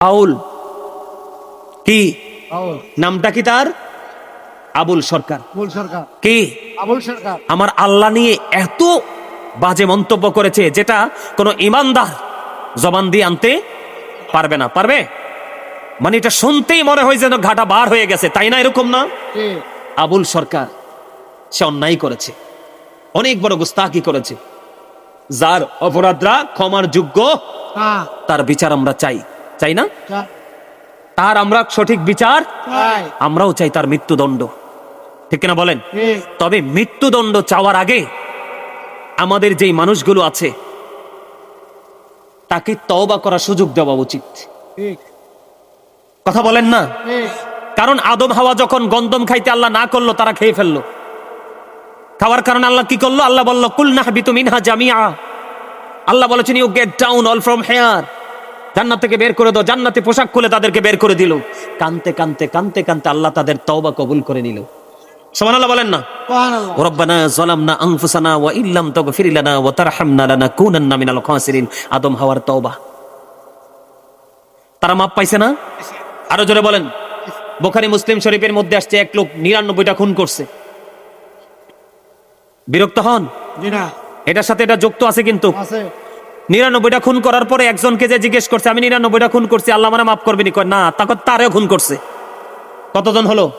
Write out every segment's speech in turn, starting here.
আউল। কি? নামটা কি তার? আবুল সরকার। সরকার। কি? আবুল সরকার। আমার আল্লাহ নিয়ে এত বাজে মন্তব্য করেছে যেটা কোনো ইমানদার জবান দিয়ে আনতে পারবে না। পারবে? মানে এটা শুনতেই মনে হয় যেন ঘাটা বার হয়ে গেছে তাই না এরকম না? আবুল সরকার সে অন্যায় করেছে। অনেক বড় গুস্তাকি করেছে। যার অপরাধরা ক্ষমার যোগ্য হ্যাঁ। তার বিচার আমরা চাই। চাই না? তার আমরা সঠিক বিচার আমরাও চাই তার মৃত্যুদণ্ড। ঠিক কিনা বলেন? তবে মৃত্যুদণ্ড চাওয়ার আগে আমাদের যেই মানুষগুলো আছে তাকে তওবা করার সুযোগ দেওয়া উচিত। কথা বলেন না? কারণ আদম হাওয়া যখন গন্দম খাইতে আল্লাহ না করল তারা খেয়ে ফেলল। খাওয়ার কারণে আল্লাহ কি করল? আল্লাহ বলল কুল না হাবিতু মিনহা জামিয়া আল্লাহ বলেছেন you get down all from here জান্নাত থেকে বের করে দাও। জান্নাতি পোশাক খুলে তাদেরকে বের করে দিল। কানতে কানতে কানতে কানতে আল্লাহ তাদের তওবা কবুল করে নিল। তারা মাপ পাইছে না? আরও জোরে বলেন। মুসলিম শরীফের মধ্যে আসছে এক লোক নিরানব্বইটা খুন করছে। বিরক্ত হন? এটার সাথে এটা যুক্ত আছে কিন্তু? নিরানব্বইটা খুন করার পরে একজনকে যে জিজ্ঞেস করছে আমি নিরানব্বইটা খুন করছি আল্লাহ মানে মাফ করবেনি কয় না তখন তারেও খুন করছে। কতজন হলো?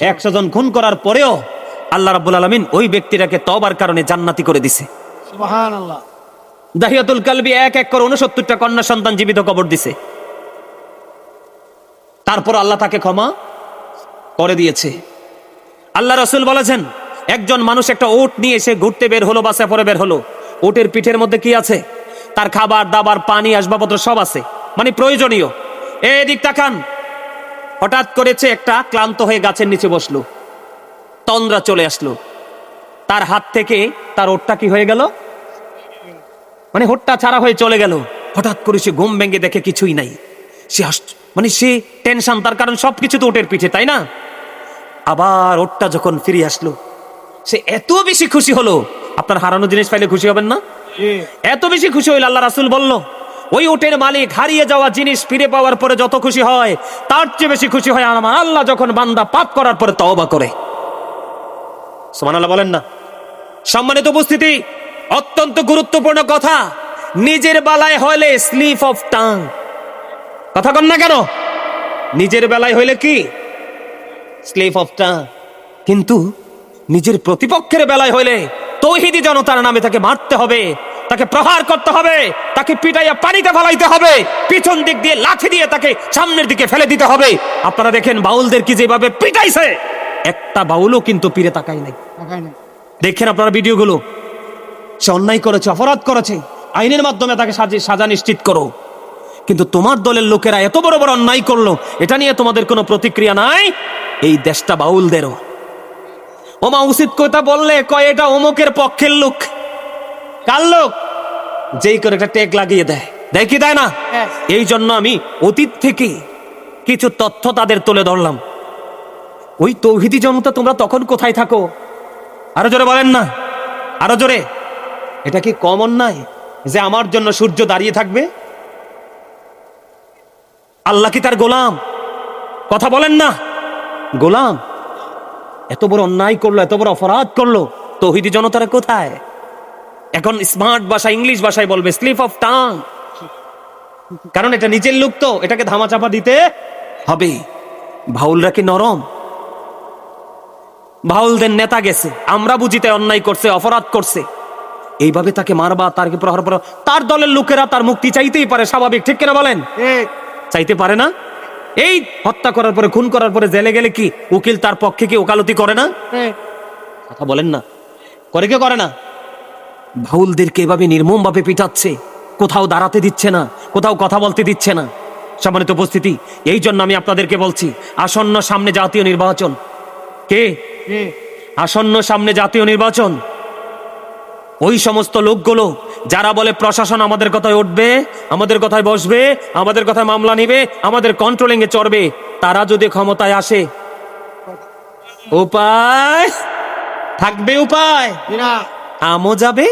একশো। জন। খুন করার পরেও আল্লাহ রাব্বুল আলমিন ওই ব্যক্তিটাকে তবার কারণে জান্নাতি করে দিছে। দাহিয়াতুল কালবি এক এক করে উনসত্তরটা কন্যা সন্তান জীবিত কবর দিছে। তারপর আল্লাহ তাকে ক্ষমা করে দিয়েছে। আল্লাহ রসুল বলেছেন একজন মানুষ একটা ওট নিয়ে এসে ঘুরতে বের হলো বা পরে বের হলো। ওটের পিঠের মধ্যে কি আছে? তার খাবার, দাবার, পানি, আসবাবপত্র সব আছে। মানে প্রয়োজনীয়। এদিক তাকান। হঠাৎ করেছে একটা ক্লান্ত হয়ে গাছের নিচে বসল। তন্দ্রা চলে আসলো। তার হাত থেকে তার ওটটা কি হয়ে গেল? মানে হোটটা ছাড়া হয়ে চলে গেল। হঠাৎ করে সে ঘুম ভেঙে দেখে কিছুই নাই। সে মানে সে টেনশন, তার কারণ সবকিছু তো ওটের পিঠে, তাই না? আবার ওটটা যখন ফিরে আসলো, সে এত বেশি খুশি হলো। আপনার হারানো জিনিস পাইলে খুশি হবেন না। এত বেশি খুশি হইল আল্লাহ রাসুল বলল, ওই ওটের মালিক হারিয়ে যাওয়া জিনিস ফিরে পাওয়ার পরে যত খুশি হয়, তার চেয়ে বেশি খুশি হয় আমার আল্লাহ যখন বান্দা পাপ করার পরে তওবা করে। সমান আল্লাহ বলেন না। সম্মানিত উপস্থিতি, অত্যন্ত গুরুত্বপূর্ণ কথা, নিজের বেলায় হলে স্লিপ অফ টাং। কথা কন না কেন? নিজের বেলায় হইলে কি? Slip of tongue. কিন্তু নিজের প্রতিপক্ষের বেলায় হইলে তৌহিদি জনতার নামে তাকে মারতে হবে তাকে প্রহার করতে হবে তাকে পিটাইয়া পানিতে ফেলাইতে হবে পিছন দিক দিয়ে লাঠি দিয়ে তাকে সামনের দিকে ফেলে দিতে হবে। আপনারা দেখেন বাউলদের কি যেভাবে পিটাইছে? একটা বাউলও কিন্তু পিড়ে তাকাই নাই। দেখেন আপনারা ভিডিওগুলো। সে অন্যায় করেছে অপরাধ করেছে। আইনের মাধ্যমে তাকে সাজে সাজা নিশ্চিত করো। কিন্তু তোমার দলের লোকেরা এত বড় বড় অন্যায় করল এটা নিয়ে তোমাদের কোনো প্রতিক্রিয়া নাই? এই দেশটা বাউলদেরও। ওমা উচিত কথা বললে কয় এটা অমুকের পক্ষের লোক। কার লোক? যেই করে একটা টেক লাগিয়ে দেয়। দেয় কি দেয় না? Yes. এই জন্য আমি অতীত থেকে কিছু তথ্য তাদের তুলে ধরলাম। ওই তৌহিদি জনতা তোমরা তখন কোথায় থাকো? আরও জোরে বলেন না। আরও জোরে। এটা কি কম অন্যায় যে আমার জন্য সূর্য দাঁড়িয়ে থাকবে? আল্লাহ কি তার গোলাম? কথা বলেন না। গোলাম? এত বড় অন্যায় করল এত বড় অপরাধ করল তৌহিদি জনতারা কোথায়? এখন স্মার্ট ভাষা ইংলিশ ভাষায় বলবে স্লিপ অফ টাং কারণ এটা নিজের লোক তো এটাকে ধামাচাপা দিতে হবে। ভাউলরা কি নরম? ভাউলদের নেতা গেছে আমরা বুঝিতে অন্যায় করছে অপরাধ করছে। এইভাবে তাকে মারবা তারকে প্রহার তার দলের লোকেরা তার মুক্তি চাইতেই পারে স্বাভাবিক ঠিক কিনা বলেন? চাইতে পারে না? এই হত্যা করার পরে খুন করার পরে জেলে গেলে কি উকিল তার পক্ষে কি ওকালতি করে না? কথা বলেন না। করে কে করে না? ভাউলদেরকে এভাবে নির্মম ভাবে পিটাচ্ছে কোথাও দাঁড়াতে দিচ্ছে না কোথাও কথা বলতে দিচ্ছে না। সম্মানিত উপস্থিতি এই জন্য আমি আপনাদেরকে বলছি আসন্ন সামনে জাতীয় নির্বাচন। কে? আসন্ন সামনে জাতীয় নির্বাচন। ওই সমস্ত লোকগুলো যারা বলে প্রশাসন আমাদের কথায় উঠবে আমাদের কথায় বসবে আমাদের কথায় মামলা নিবে আমাদের কন্ট্রোলিং এ চড়বে তারা যদি ক্ষমতায় আসে। উপায়? থাকবে উপায়? আমও যাবে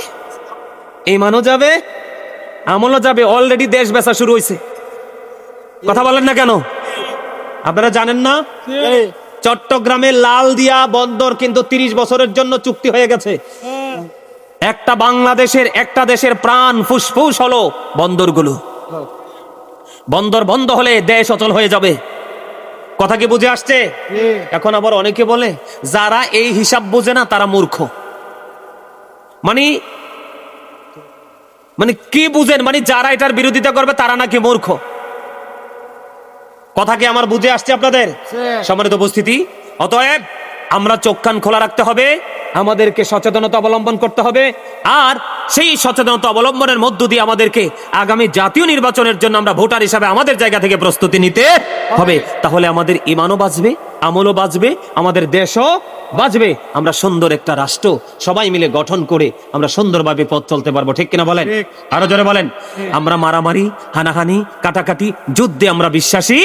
ইমানও যাবে আমলও যাবে। অলরেডি দেশ বেচা শুরু হয়েছে কথা বলেন না কেন? আপনারা জানেন না? চট্টগ্রামে লাল দিয়া বন্দর কিন্তু তিরিশ বছরের জন্য চুক্তি হয়ে গেছে। একটা বাংলাদেশের একটা দেশের প্রাণ ফুসফুস হলো বন্দরগুলো। বন্দর বন্ধ হলে দেশ অচল হয়ে যাবে। কথা কি বুঝে আসছে? এখন আবার অনেকে বলে যারা এই হিসাব বোঝে না তারা মূর্খ। মানে মানে কি বুঝেন? মানে যারা এটার বিরোধিতা করবে তারা নাকি মূর্খ। কথা কি আমার বুঝে আসছে আপনাদের? সে, সম্মানিত উপস্থিতি। অতএব আমরা চোখ কান খোলা রাখতে হবে আমাদেরকে সচেতনতা অবলম্বন করতে হবে আর সেই সচেতনতা অবলম্বনের মধ্য দিয়ে আমাদেরকে আগামী জাতীয় নির্বাচনের জন্য আমরা ভোটার হিসাবে আমাদের জায়গা থেকে প্রস্তুতি নিতে হবে। তাহলে আমাদের ইমানও বাঁচবে আমলও বাঁচবে আমাদের দেশও বাঁচবে। আমরা সুন্দর একটা রাষ্ট্র সবাই মিলে গঠন করে আমরা সুন্দরভাবে পথ চলতে পারব ঠিক কিনা বলেন? আরও জোরে বলেন। আমরা মারামারি হানাহানি কাটাকাটি যুদ্ধে আমরা বিশ্বাসী?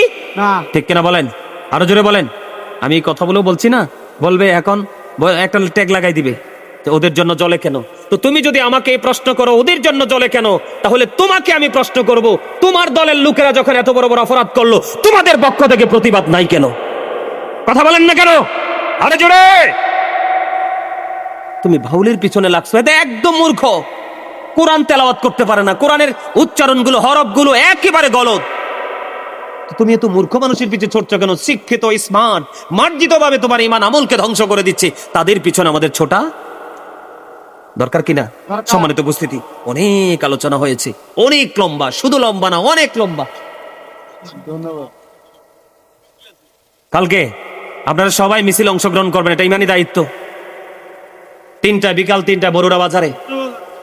ঠিক কিনা বলেন? আরও জোরে বলেন। আমি এই কথাগুলো বলছি না বলবে, এখন একটা ট্যাগ লাগাই দিবে। ওদের জন্য জলে কেন? তো তুমি যদি আমাকে প্রশ্ন করো, ওদের জন্য জলে কেন? তাহলে তোমাকে আমি প্রশ্ন করব, তোমার দলের লোকেরা যখন এত বড় বড় অপরাধ করল, তোমাদের পক্ষ থেকে প্রতিবাদ নাই কেন? কথা বলেন না কেন? আরে জোরে! তুমি ভাউলের পিছনে লাগছো এটা একদম মূর্খ। কোরআন তেলাওয়াত করতে পারে না। কোরআনের উচ্চারণগুলো, হরফগুলো একেবারে গলত তুমি এত মূর্খ মানুষের পিছনে ছুটছো কেন? শিক্ষিত স্মার্ট মার্জিত ভাবে তোমার ইমান আমলকে ধ্বংস করে দিচ্ছে। তাদের পিছনে আমাদের ছোটা দরকার কিনা? সম্মানিত উপস্থিতি অনেক আলোচনা হয়েছে। অনেক লম্বা শুধু লম্বা না অনেক লম্বা। কালকে আপনারা সবাই মিছিল অংশগ্রহণ করবেন এটা ইমানি দায়িত্ব। তিনটা বিকাল তিনটা বরুড়া বাজারে।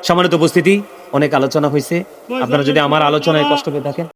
সম্মানিত উপস্থিতি অনেক আলোচনা হয়েছে। আপনারা যদি আমার আলোচনায় কষ্ট পেয়ে থাকেন।